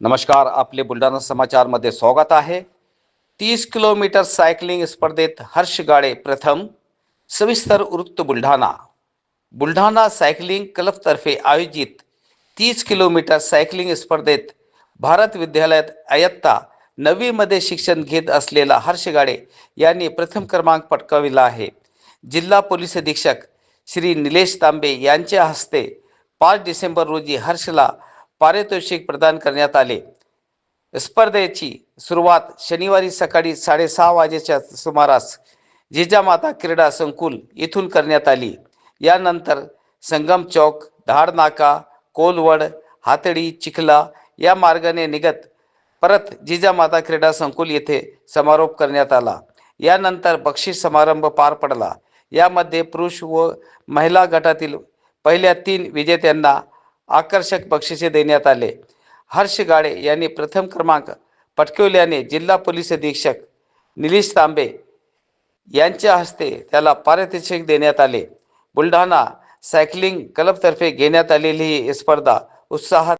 नमस्कार आपले बुलढाणा समाचारमध्ये स्वागत आहे. तीस किलोमीटर सायकलिंग स्पर्धेत हर्ष गाडे प्रथम सविस्तर वृत्त बुलढाणा. बुलढाणा सायकलिंग क्लबतर्फे आयोजित तीस किलोमीटर सायकलिंग स्पर्धेत भारत विद्यालयात अयत्ता नववीमध्ये शिक्षण घेत असलेला हर्ष गाडे यांनी प्रथम क्रमांक पटकाविला आहे. जिल्हा पोलीस अधीक्षक श्री निलेश तांबे यांच्या हस्ते पाच डिसेंबर रोजी हर्षला पारितोषिक प्रदान करण्यात आले. स्पर्धेची सुरुवात शनिवारी सकाळी साडेसहा वाजेच्या सुमारास जिजामाता क्रीडा संकुल येथून करण्यात आली. यानंतर संगम चौक धाड नाका कोलवड हातडी चिखला या मार्गाने निघत परत जिजामाता क्रीडा संकुल येथे समारोप करण्यात आला. यानंतर बक्षीस समारंभ पार पडला. यामध्ये पुरुष व महिला गटातील पहिल्या तीन विजेत्यांना आकर्षक बक्षिसे देण्यात आले. हर्ष गाडे यांनी प्रथम क्रमांक पटकवल्याने जिल्हा पोलीस अधीक्षक निलेश तांबे यांच्या हस्ते त्याला पारितोषिक देण्यात आले. बुलढाणा सायकलिंग क्लबतर्फे घेण्यात आलेली ही स्पर्धा उत्साहात